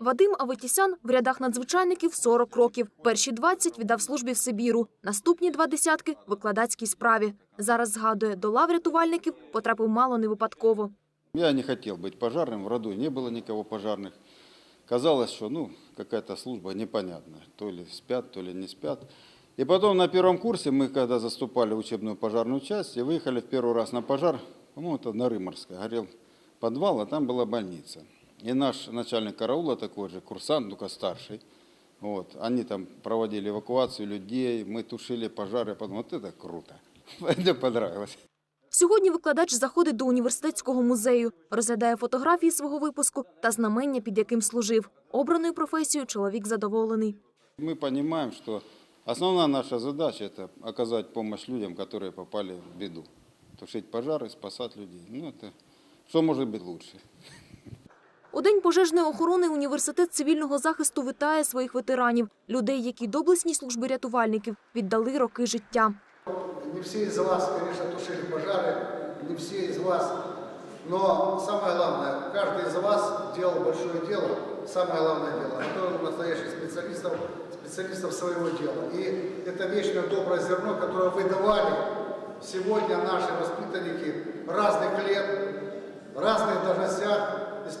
Вадим Аветісян в рядах надзвичайників 40 років. Перші 20 віддав службі в Сибіру. Наступні два десятки – викладацькій справі. Зараз згадує, до лав рятувальників потрапив мало не випадково. Я не хотел быть пожарным, в роду не было никого пожарных. Казалось, что ну, какая-то служба непонятная, то ли спят, то ли не спят. И потом на первом курсе мы, когда заступали в учебную пожарную часть, и выехали в первый раз на пожар, по-моему, это на Рыморской, горел подвал, а там была больница. И наш начальник караула такой же, курсант, только старший, вот, они там проводили эвакуацию людей, мы тушили пожары, я подумал, вот это круто, мне понравилось. Сьогодні викладач заходить до університетського музею, розглядає фотографії свого випуску та знамення, під яким служив. Обраною професією чоловік задоволений. Мы понимаем, что основная наша задача – это оказать помощь людям, которые попали в беду. Тушить пожары, спасать людей. Ну, это что может быть лучше? У День пожежної охорони університет цивільного захисту вітає своїх ветеранів, людей, які доблесній службі рятувальників віддали роки життя. Не все из вас, конечно, тушили пожары, не все из вас. Но самое главное, каждый из вас делал большое дело, самое главное дело, готовил настоящих специалистов, специалистов своего дела. И это вечное доброе зерно, которое вы давали сегодня наши воспитанники разных лет, в разных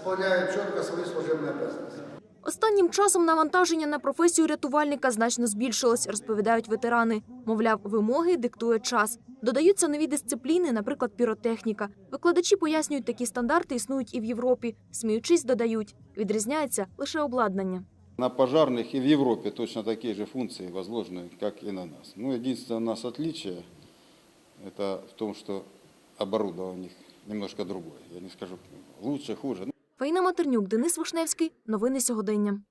должностях исполняют четко свои служебные обязанности. Останнім часом навантаження на професію рятувальника значно збільшилось, розповідають ветерани. Мовляв, вимоги диктує час. Додаються нові дисципліни, наприклад, піротехніка. Викладачі пояснюють, такі стандарти існують і в Європі. Сміючись, додають, відрізняється лише обладнання. На пожарных и в Европе точно такие же функции возложены, как и на нас. Ну, единственное у нас отличие – это в том, что оборудование у них немножко другое. Я не скажу лучше, хуже. Фаїна Матернюк, Денис Вишневський. Новини сьогодення.